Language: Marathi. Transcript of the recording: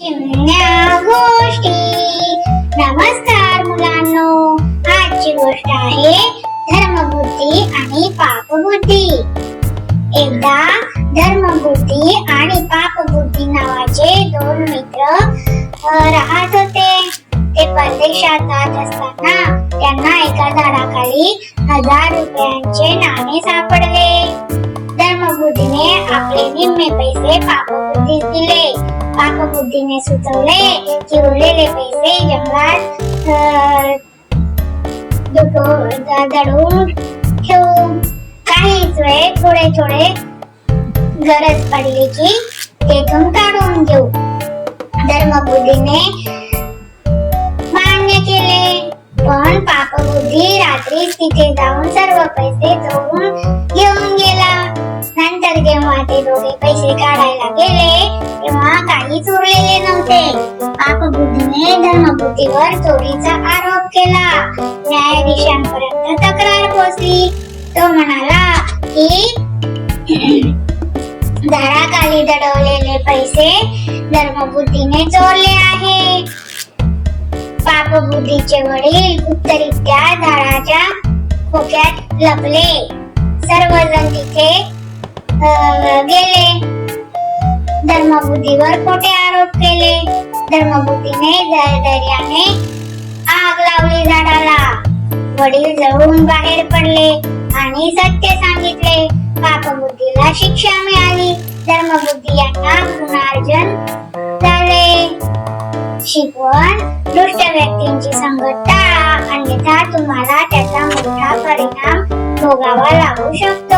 चिमण्या गोष्टी. नमस्कार मुलांनो. आजची गोष्ट आहे धर्मबुद्धी आणि पापबुद्धी. एकदा धर्मबुद्धी आणि पापबुद्धी नावाचे दोन मित्र राहत होते. ते परदेशात जात असताना त्यांना एका झाडाखाली हजार रुपयांचे नाणे सापडले. धर्मबुद्धीने आपले निम्मे पैसे पापबुद्धीस दिले. पापबुद्धीने सुचवले की उरलेले पैसे जंगलात अ, दुटो- द- दडवून ठेवू काहीच वेळ थोडे थोडे गरज पडली की तेथून काढून घेऊ. धर्मबुद्धीने मान्य केले. पण पापबुद्धी रात्री तिथे जाऊन सर्व पैसे चोरून घेऊन गेला. नंतर जेव्हा ते दोघे पैसे काढायला गेले काहीच उरलेले नव्हते. पापबुद्धीने धर्मबुद्धीवर चोरीचा आरोप केला. न्यायाधीशांपर्यंत तक्रार पोहोचली. तो म्हणाला की झाडाखाली दडवलेले पैसे धर्मबुद्धीने चोरले आहे. पापबुद्धीचे वडील गुप्तरित्या झाडाच्या खोक्यात लपले. सर्वजण तिथे गेले. धर्मबुद्धीवर खोटे आरोप केले. धर्मबुद्धीने ध- आग लावली झाडाला. वडील जळून बाहेर पडले आणि सत्य सांगितले. पापबुद्धीला शिक्षा मिळाली. धर्मबुद्धी यांना गुणार्जन झाले. शिकवण दुष्ट व्यक्तींची संगत टाळा अन्यथा तुम्हाला त्याचा मोठा परिणाम भोगावा लागू शकतो.